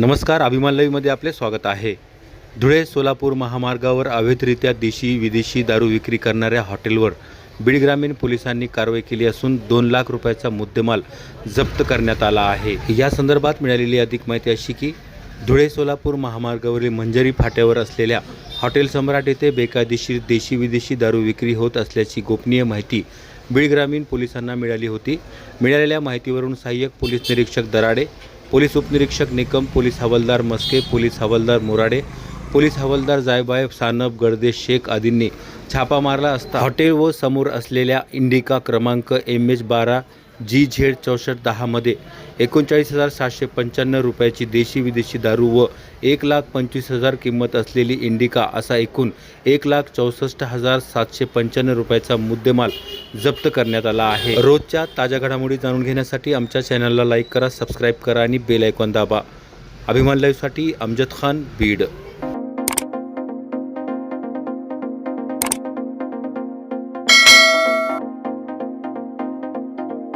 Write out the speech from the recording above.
नमस्कार अभिमान आपले स्वागत आहे. धुळे सोलापूर महामार्गावर अवैधरित्या देशी विदेशी दारू विक्री करणाऱ्या हॉटेलवर बीड ग्रामीण पोलिसांनी कारवाई केली असून दोन लाख रुपयाचा मुद्देमाल जप्त करण्यात आला आहे. या संदर्भात मिळालेली अधिक माहिती अशी की धुळे सोलापूर महामार्गावरील मंजरी फाट्यावर असलेल्या हॉटेल सम्राट येथे बेकायदेशीर देशी विदेशी दारू विक्री होत असल्याची गोपनीय माहिती बीड ग्रामीण पोलिसांना मिळाली होती. मिळालेल्या माहितीवरून सहाय्यक पोलीस निरीक्षक दराडे पोलीस उपनिरीक्षक निकम पोलीस हवालदार मस्के पोलीस हवालदार मोराडे पोलीस हवालदार जायबायब सानप गर्दे शेख आदींनी छापा मारला असता हॉटेल व समोर असलेल्या इंडिका क्रमांक एम एच बारा जी झेड चौसष्ट दहामध्ये एकोणचाळीस हजार सातशे पंच्याण्णव रुपयाची देशी विदेशी दारू व एक लाख पंचवीस हजार किंमत असलेली इंडिका असा एकूण एक लाख चौसष्ट हजार सातशे पंच्याण्णव रुपयाचा मुद्देमाल जप्त करण्यात आला आहे. रोजच्या ताज्या घडामोडी जाणून घेण्यासाठी आमच्या चॅनलला लाईक करा सबस्क्राईब करा आणि बेल आयकॉन दाबा. अभिमान लाईव्हसाठी अमजद खान बीड.